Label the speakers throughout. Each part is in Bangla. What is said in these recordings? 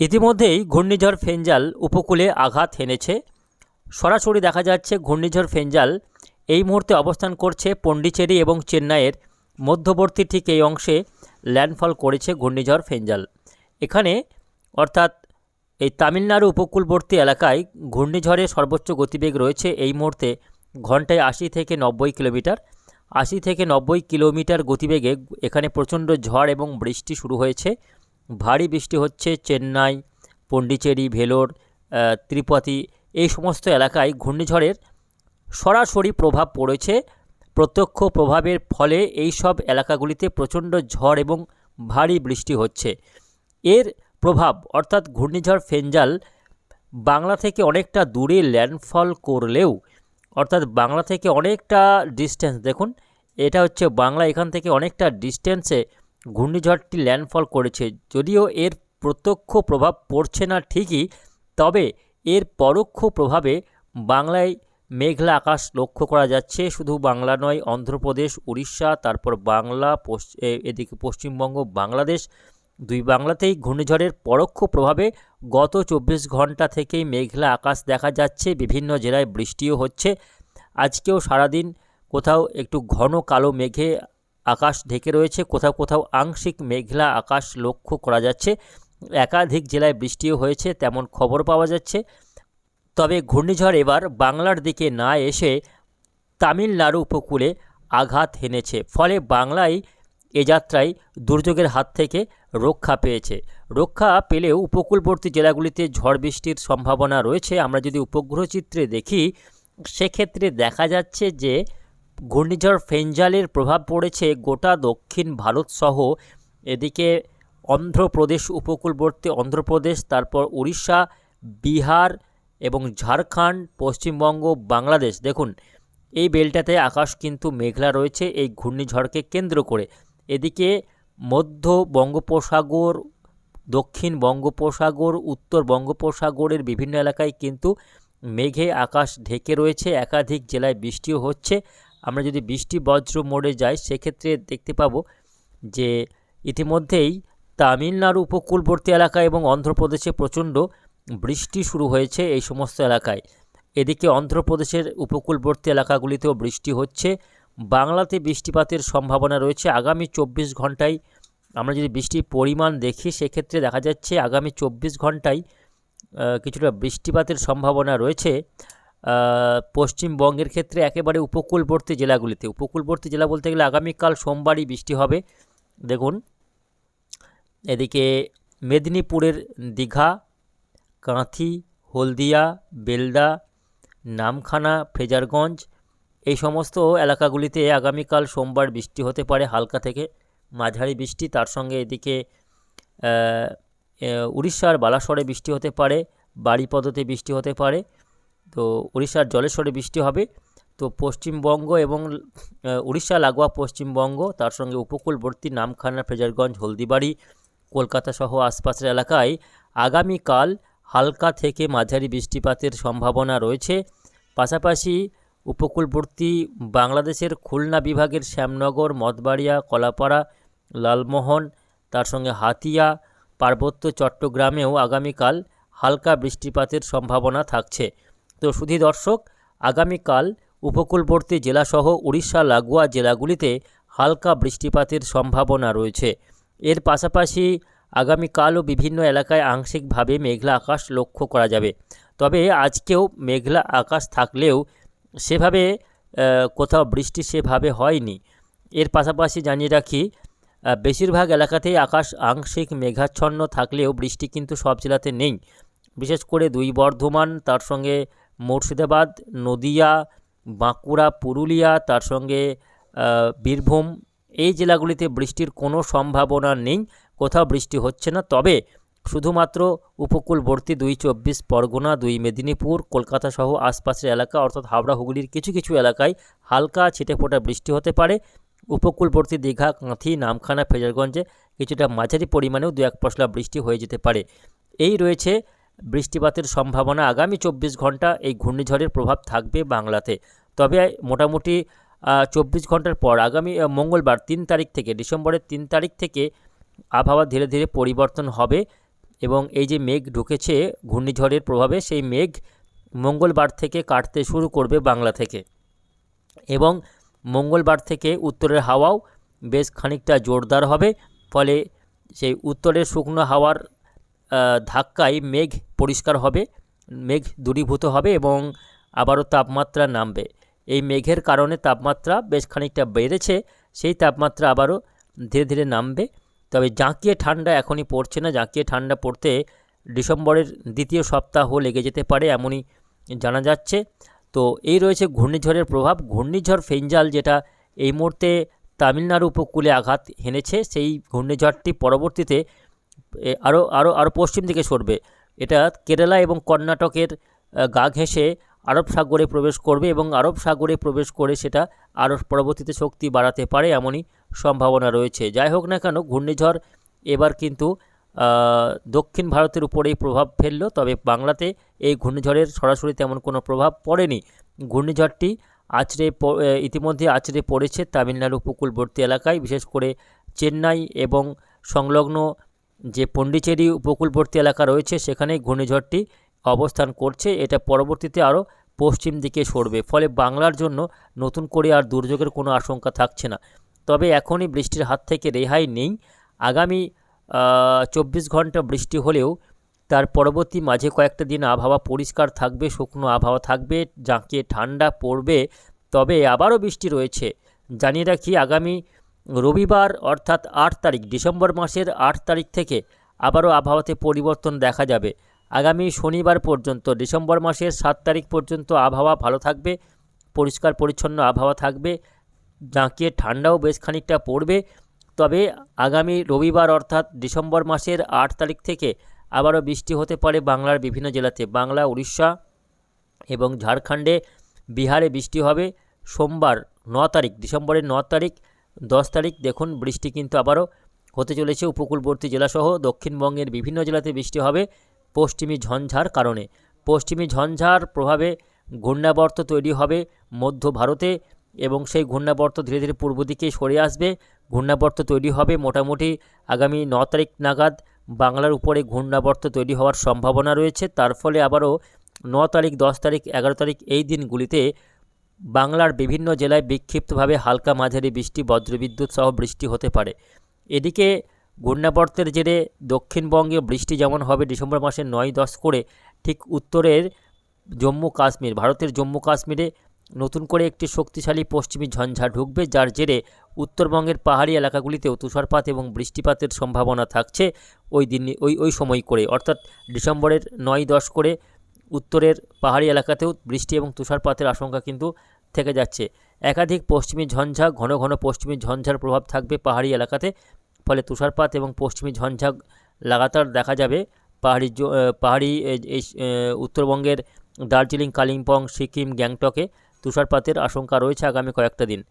Speaker 1: ইতিমধ্যেই ঘূর্ণিঝড় ফেঞ্জাল উপকূলে আঘাত হেনেছে। সরাসরি দেখা যাচ্ছে ঘূর্ণিঝড় ফেঞ্জাল এই মুহূর্তে অবস্থান করছে পন্ডিচেরি এবং চেন্নাইয়ের মধ্যবর্তী ঠিক এই অংশে ল্যান্ডফল করেছে ঘূর্ণিঝড় ফেঞ্জাল এখানে অর্থাৎ এই তামিলনাড়ু উপকূলবর্তী এলাকায় ঘূর্ণিঝড়ের সর্বোচ্চ গতিবেগ রয়েছে এই মুহূর্তে ঘন্টায় আশি থেকে নব্বই কিলোমিটার। আশি থেকে নব্বই কিলোমিটার গতিবেগে এখানে প্রচণ্ড ঝড় এবং বৃষ্টি শুরু হয়েছে। ভারী বৃষ্টি হচ্ছে চেন্নাই পন্ডিচেরি ভেলোর তিরুপতি, এই সমস্ত এলাকায় ঘূর্ণিঝড়ের সরাসরি প্রভাব পড়েছে। প্রত্যক্ষ প্রভাবের ফলে এই সব এলাকাগুলিতে প্রচণ্ড ঝড় এবং ভারী বৃষ্টি হচ্ছে। এর প্রভাব, অর্থাৎ ঘূর্ণিঝড় ফেঞ্জাল বাংলা থেকে অনেকটা দূরে ল্যান্ডফল করলেও, অর্থাৎ বাংলা থেকে অনেকটা ডিস্টেন্স, দেখুন, এটা হচ্ছে বাংলা, এখান থেকে অনেকটা ডিস্টেন্সে ঘূর্ণিঝড়টি ল্যান্ডফল করেছে। যদিও এর প্রত্যক্ষ প্রভাব পড়ছে না ঠিকই, তবে এর পরোক্ষ প্রভাবে বাংলায় মেঘলা আকাশ লক্ষ্য করা যাচ্ছে। শুধু বাংলা নয়, অন্ধ্রপ্রদেশ, উড়িষ্যা, তারপর বাংলা এদিকে পশ্চিমবঙ্গ, বাংলাদেশ, দুই বাংলাতেই ঘূর্ণিঝড়ের পরোক্ষ প্রভাবে গত চব্বিশ ঘণ্টা থেকেই মেঘলা আকাশ দেখা যাচ্ছে। বিভিন্ন জেলায় বৃষ্টিও হচ্ছে। আজকেও সারাদিন কোথাও একটু ঘন কালো মেঘে আকাশ ঢেকে রয়েছে, কোথাও কোথাও আংশিক মেঘলা আকাশ লক্ষ্য করা যাচ্ছে। একাধিক জেলায় বৃষ্টিও হয়েছে, তেমন খবর পাওয়া যাচ্ছে। তবে ঘূর্ণিঝড় এবার বাংলার দিকে না এসে তামিলনাড়ু উপকূলে আঘাত হেনেছে। ফলে বাংলায় এ যাত্রায় দুর্যোগের হাত থেকে রক্ষা পেয়েছে। রক্ষা পেলেও উপকূলবর্তী জেলাগুলিতে ঝড় বৃষ্টির সম্ভাবনা রয়েছে। আমরা যদি উপগ্রহ চিত্রে দেখি, সেক্ষেত্রে দেখা যাচ্ছে যে ঘূর্ণিঝড় ফেঞ্জালের প্রভাব পড়েছে গোটা দক্ষিণ ভারতসহ এদিকে অন্ধ্রপ্রদেশ উপকূলবর্তী অন্ধ্রপ্রদেশ, তারপর উড়িষ্যা, বিহার এবং ঝাড়খণ্ড, পশ্চিমবঙ্গ, বাংলাদেশ। দেখুন, এই বেলটাতে আকাশ কিন্তু মেঘলা রয়েছে, এই ঘূর্ণিঝড়কে কেন্দ্র করে। এদিকে মধ্য বঙ্গোপসাগর, দক্ষিণ বঙ্গোপসাগর, উত্তর বঙ্গোপসাগরের বিভিন্ন এলাকায় কিন্তু মেঘে আকাশ ঢেকে রয়েছে, একাধিক জেলায় বৃষ্টিও হচ্ছে। আমরা যদি বৃষ্টি বজ্র মোড়ে যাই, সেক্ষেত্রে দেখতে পাবো যে ইতিমধ্যেই তামিলনাড়ু উপকূলবর্তী এলাকা এবং অন্ধ্রপ্রদেশে প্রচণ্ড বৃষ্টি শুরু হয়েছে এই সমস্ত এলাকায়। এদিকে অন্ধ্রপ্রদেশের উপকূলবর্তী এলাকাগুলিতেও বৃষ্টি হচ্ছে। বাংলাতে বৃষ্টিপাতের সম্ভাবনা রয়েছে। আগামী চব্বিশ ঘন্টায় আমরা যদি বৃষ্টির পরিমাণ দেখি, সেক্ষেত্রে দেখা যাচ্ছে আগামী চব্বিশ ঘন্টায় কিছুটা বৃষ্টিপাতের সম্ভাবনা রয়েছে। পশ্চিমবঙ্গের ক্ষেত্রে একেবারে উপকূলবর্তী জেলাগুলিতে। উপকূলবর্তী জেলা বলতে গেলে আগামীকাল সোমবারই বৃষ্টি হবে। দেখুন, এদিকে মেদিনীপুরের দীঘা, কাঁথি, হলদিয়া, বেলদা, নামখানা ফ্রেজারগঞ্জ এই সমস্ত এলাকাগুলিতে আগামীকাল সোমবার বৃষ্টি হতে পারে হালকা থেকে মাঝারি বৃষ্টি। তার সঙ্গে এদিকে উড়িষ্যার বালাসরে বৃষ্টি হতে পারে বাড়িপদতে বৃষ্টি হতে পারে। তো উড়িষ্যার জলেশ্বরে বৃষ্টি হবে। তো পশ্চিমবঙ্গ এবং উড়িষ্যা, লাগোয়া পশ্চিমবঙ্গ, তার সঙ্গে উপকূলবর্তী নামখানা ফ্রেজারগঞ্জ হলদিবাড়ি, কলকাতা সহ আশপাশের এলাকায় আগামীকাল হালকা থেকে মাঝারি বৃষ্টিপাতের সম্ভাবনা রয়েছে। পাশাপাশি উপকূলবর্তী বাংলাদেশের খুলনা বিভাগের শ্যামনগর মতবাড়িয়া কলাপাড়া, লালমোহন, তার সঙ্গে হাতিয়া, পার্বত্য চট্টগ্রামেও আগামীকাল হালকা বৃষ্টিপাতের সম্ভাবনা থাকছে। তো শুধু দর্শক, আগামীকাল উপকূলবর্তী জেলাসহ উড়িষ্যা লাগোয়া জেলাগুলিতে হালকা বৃষ্টিপাতের সম্ভাবনা রয়েছে। এর পাশাপাশি আগামীকালও বিভিন্ন এলাকায় আংশিকভাবে মেঘলা আকাশ লক্ষ্য করা যাবে। তবে আজকেও মেঘলা আকাশ থাকলেও সেভাবে কোথাও বৃষ্টি সেভাবে হয়নি। এর পাশাপাশি জানিয়ে রাখি বেশিরভাগ এলাকাতেই আকাশ আংশিক মেঘাচ্ছন্ন থাকলেও বৃষ্টি কিন্তু সব জেলাতে নেই। বিশেষ করে দুই বর্ধমান, তার সঙ্গে মুর্শিদাবাদ, নদিয়া, বাঁকুড়া, পুরুলিয়া, তার সঙ্গে বীরভূম, এই জেলাগুলিতে বৃষ্টির কোনো সম্ভাবনা নেই, কোথাও বৃষ্টি হচ্ছে না। তবে শুধুমাত্র উপকূলবর্তী দুই চব্বিশ পরগনা, দুই মেদিনীপুর, কলকাতা সহ আশপাশের এলাকা, অর্থাৎ হাওড়া, হুগলির কিছু কিছু এলাকায় হালকা ছিটেফোঁটা বৃষ্টি হতে পারে। উপকূলবর্তী দীঘা, কাঁথি, নামখানা, ফেজারগঞ্জে কিছুটা মাঝারি পরিমাণেও দু এক পশলা বৃষ্টি হয়ে যেতে পারে। এই রয়েছে বৃষ্টিপাতের সম্ভাবনা আগামী চব্বিশ ঘণ্টা এই ঘূর্ণিঝড়ের প্রভাব থাকবে বাংলাতে। তবে মোটামুটি চব্বিশ ঘণ্টার পর আগামী মঙ্গলবার তিন তারিখ থেকে, ডিসেম্বরের তিন তারিখ থেকে আবহাওয়া ধীরে ধীরে পরিবর্তন হবে এবং এই যে মেঘ ঢুকেছে ঘূর্ণিঝড়ের প্রভাবে, সেই মেঘ মঙ্গলবার থেকে কাটতে শুরু করবে বাংলা থেকে। এবং মঙ্গলবার থেকে উত্তরের হাওয়াও বেশ খানিকটা জোরদার হবে, ফলে সেই উত্তরের শুকনো হাওয়ার ধাক্কায় মেঘ পরিষ্কার হবে, মেঘ দূরীভূত হবে এবং আবারও তাপমাত্রা নামবে। এই মেঘের কারণে তাপমাত্রা বেশ খানিকটা বেড়েছে, সেই তাপমাত্রা আবারও ধীরে ধীরে নামবে। তবে জাঁকিয়ে ঠান্ডা এখনই পড়ছে না, জাঁকিয়ে ঠান্ডা পড়তে ডিসেম্বরের দ্বিতীয় সপ্তাহ লেগে যেতে পারে এমনই জানা যাচ্ছে। তো এই রয়েছে ঘূর্ণিঝড়ের প্রভাব। ঘূর্ণিঝড় ফেঞ্জাল যেটা এই মুহূর্তে তামিলনাড়ু উপকূলে আঘাত হেনেছে, সেই ঘূর্ণিঝড়টি পরবর্তীতে আরও আরও আরও পশ্চিম দিকে সরবে। এটা কেরালা এবং কর্ণাটকের গা ঘেঁষে আরব সাগরে প্রবেশ করবে এবং আরব সাগরে প্রবেশ করে সেটা আরও পরবর্তীতে শক্তি বাড়াতে পারে এমনই সম্ভাবনা রয়েছে। যাই হোক না কেন, ঘূর্ণিঝড় এবার কিন্তু দক্ষিণ ভারতের উপরেই প্রভাব ফেলল, তবে বাংলাতে এই ঘূর্ণিঝড়ের সরাসরি তেমন কোনো প্রভাব পড়েনি। ঘূর্ণিঝড়টি আছড়ে ইতিমধ্যে আছড়ে পড়েছে তামিলনাড়ু উপকূলবর্তী এলাকায়, বিশেষ করে চেন্নাই এবং সংলগ্ন যে পন্ডিচেরি উপকূলবর্তী এলাকা রয়েছে সেখানে ঘূর্ণিঝড়টি অবস্থান করছে। এটা পরবর্তীতে আরও পশ্চিম দিকে সরবে। ফলে বাংলার জন্য নতুন করে আর দুর্যোগের কোনো আশঙ্কা থাকছে না। তবে এখনই বৃষ্টির হাত থেকে রেহাই নেই। আগামী চব্বিশ ঘণ্টা বৃষ্টি হলেও তার পরবর্তী মাঝে কয়েকটা দিন আবহাওয়া পরিষ্কার থাকবে, শুকনো আবহাওয়া থাকবে জাঁকিয়ে ঠান্ডা পড়বে। তবে আবারও বৃষ্টি রয়েছে। জানিয়ে রাখি, আগামী রবিবার অর্থাৎ আট তারিখ, ডিসেম্বর মাসের আট তারিখ থেকে আবারও আবহাওয়াতে পরিবর্তন দেখা যাবে। আগামী শনিবার পর্যন্ত, ডিসেম্বর মাসের সাত তারিখ পর্যন্ত আবহাওয়া ভালো থাকবে, পরিষ্কার পরিচ্ছন্ন আবহাওয়া থাকবে জাঁকিয়ে ঠান্ডাও বেশ খানিকটা পড়বে। তবে আগামী রবিবার অর্থাৎ ডিসেম্বর মাসের আট তারিখ থেকে আবারও বৃষ্টি হতে পারে বাংলার বিভিন্ন জেলাতে। বাংলা, উড়িষ্যা এবং ঝাড়খণ্ডে বিহারে বৃষ্টি হবে। সোমবার ন তারিখ, ডিসেম্বরের ন তারিখ দশ তারিখ, দেখুন, বৃষ্টি কিন্তু আবারও হতে চলেছে উপকূলবর্তী জেলাসহ দক্ষিণবঙ্গের বিভিন্ন জেলাতে বৃষ্টি হবে পশ্চিমী ঝঞ্ঝার কারণে। পশ্চিমী ঝঞ্ঝার প্রভাবে ঘূর্ণাবর্ত তৈরি হবে মধ্য ভারতে এবং সেই ঘূর্ণাবর্ত ধীরে ধীরে পূর্ব দিকে সরে আসবে। ঘূর্ণাবর্ত তৈরি হবে মোটামুটি আগামী ন তারিখ নাগাদ। বাংলার উপরে ঘূর্ণাবর্ত তৈরি হওয়ার সম্ভাবনা রয়েছে। তার ফলে আবারও ন তারিখ, দশ তারিখ, এগারো তারিখ এই দিনগুলিতে বাংলার বিভিন্ন জেলায় বিক্ষিপ্তভাবে হালকা মাঝারি বৃষ্টি, বজ্রবিদ্যুৎ সহ বৃষ্টি হতে পারে। এদিকে ঘূর্ণাবর্তের জেরে দক্ষিণবঙ্গে বৃষ্টি যেমন হবে ডিসেম্বর মাসের নয় দশ করে, ঠিক উত্তরের জম্মু কাশ্মীর, ভারতের জম্মু কাশ্মীরে নতুন করে একটি শক্তিশালী পশ্চিমী ঝঞ্ঝা ঢুকবে, যার জেরে উত্তরবঙ্গের পাহাড়ি এলাকাগুলিতেও তুষারপাত এবং বৃষ্টিপাতের সম্ভাবনা থাকছে ওই দিন, ওই ওই সময় করে, অর্থাৎ ডিসেম্বরের নয় দশ করে উত্তরের পাহাড়ি এলাকাতেও বৃষ্টি এবং তুষারপাতের আশঙ্কা কিন্তু থেকে যাচ্ছে। একাধিক পশ্চিমী ঝঞ্ঝা, ঘন ঘন পশ্চিমী ঝঞ্ঝার প্রভাব থাকবে পাহাড়ি এলাকাতে। ফলে তুষারপাত এবং পশ্চিমী ঝঞ্ঝা লাগাতার দেখা যাবে পাহাড়ি পাহাড়ি এই- উত্তরবঙ্গের দার্জিলিং, কালিম্পং, সিকিম, গ্যাংটকে তুষারপাতের আশঙ্কা রয়েছে আগামী কয়েকটা দিন।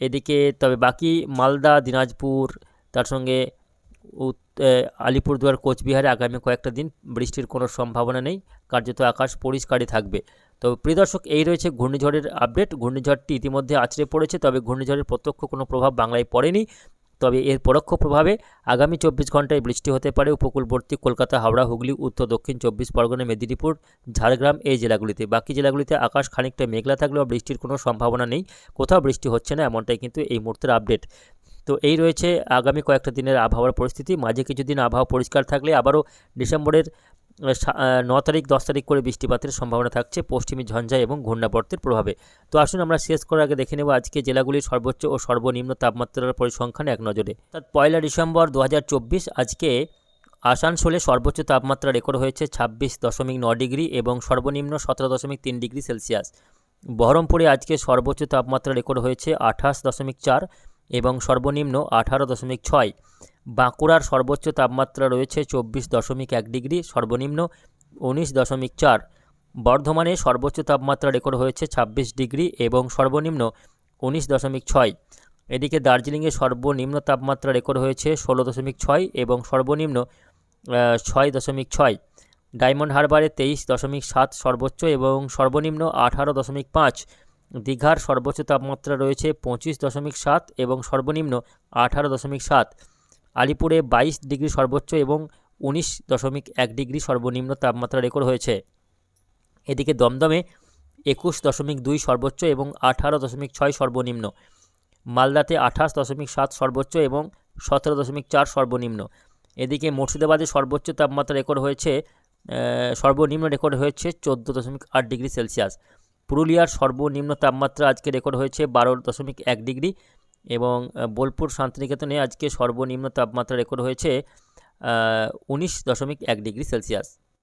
Speaker 1: এদিকে তবে বাকি মালদা, দিনাজপুর, তার সঙ্গে আলিপুরদুয়ার, কোচবিহারে আগামী কয়েকটা দিন বৃষ্টির কোনো সম্ভাবনা নেই। কার্যত আকাশ পরিষ্কারই থাকবে। তো প্রিয় দর্শক, এই রয়েছে ঘূর্ণিঝড়ের আপডেট। ঘূর্ণিঝড়টি ইতিমধ্যে আছড়ে পড়েছে, তবে ঘূর্ণিঝড়ের প্রত্যক্ষ কোনো প্রভাব বাংলায় পড়েনি। তবে এর পরোক্ষ প্রভাবে আগামী চব্বিশ ঘন্টায় বৃষ্টি হতে পারে উপকূলবর্তী কলকাতা, হাওড়া, হুগলি, উত্তর, দক্ষিণ, চব্বিশ পরগনা, মেদিনীপুর, ঝাড়গ্রাম এই জেলাগুলিতে। বাকি জেলাগুলিতে আকাশ খানিকটা মেঘলা থাকলেও বৃষ্টির কোনো সম্ভাবনা নেই। কোথাও বৃষ্টি হচ্ছে না, এমনটাই কিন্তু এই মুহূর্তের আপডেট। তো এই রয়েছে আগামী কয়েকটা দিনের আবহাওয়ার পরিস্থিতি। মাঝে কিছুদিন আবহাওয়া পরিষ্কার থাকলে আবারও ডিসেম্বরের ন তারিখ, দশ তারিখ করে বৃষ্টিপাতের সম্ভাবনা থাকছে পশ্চিমী ঝঞ্ঝা এবং ঘূর্ণাবর্তের প্রভাবে। তো আসুন আমরা শেষ করার আগে দেখে নেব আজকে জেলাগুলির সর্বোচ্চ ও সর্বনিম্ন তাপমাত্রার পরিসংখ্যান এক নজরে। অর্থাৎ পয়লা ডিসেম্বর দু হাজার চব্বিশ আজকে আসানসোলে সর্বোচ্চ তাপমাত্রা রেকর্ড হয়েছে ছাব্বিশ দশমিক ন ডিগ্রি এবং সর্বনিম্ন সতেরো দশমিক তিন ডিগ্রি সেলসিয়াস। বহরমপুরে আজকে সর্বোচ্চ তাপমাত্রা রেকর্ড হয়েছে আঠাশ দশমিক চার এবং সর্বনিম্ন আঠারো দশমিক ছয়। বাঁকুড়ার সর্বোচ্চ তাপমাত্রা রয়েছে চব্বিশ দশমিক এক ডিগ্রি, সর্বনিম্ন উনিশ দশমিক চার। বর্ধমানে সর্বোচ্চ তাপমাত্রা রেকর্ড হয়েছে ছাব্বিশ ডিগ্রি এবং সর্বনিম্ন উনিশ দশমিক ছয়। এদিকে দার্জিলিংয়ে সর্বনিম্ন তাপমাত্রা রেকর্ড হয়েছে ষোলো দশমিক ছয় এবং সর্বনিম্ন ছয় দশমিক ছয়। ডায়মন্ড হারবারে তেইশ দশমিক সাত সর্বোচ্চ এবং সর্বনিম্ন আঠারো দশমিক পাঁচ। দীঘার সর্বোচ্চ তাপমাত্রা রয়েছে পঁচিশ দশমিক সাত এবং সর্বনিম্ন আঠারো দশমিক সাত। আলিপুরে বাইশ ডিগ্রি সর্বোচ্চ এবং উনিশ দশমিক এক ডিগ্রি সর্বনিম্ন তাপমাত্রা রেকর্ড হয়েছে। এদিকে দমদমে একুশ দশমিক দুই সর্বোচ্চ এবং আঠারো দশমিক ছয় সর্বনিম্ন। মালদাতে আঠাশ দশমিক সাত সর্বোচ্চ এবং সতেরো দশমিক চার সর্বনিম্ন। এদিকে মুর্শিদাবাদে সর্বোচ্চ তাপমাত্রা রেকর্ড হয়েছে সর্বনিম্ন রেকর্ড হয়েছে চোদ্দ দশমিক আট ডিগ্রি সেলসিয়াস। পুরুলিয়ার সর্বনিম্ন তাপমাত্রা আজকে রেকর্ড হয়েছে বারো দশমিক এক ডিগ্রি এবং বোলপুর শান্তিনিকেতনে আজকে সর্বনিম্ন তাপমাত্রা রেকর্ড হয়েছে উনিশ দশমিক এক ডিগ্রি সেলসিয়াস।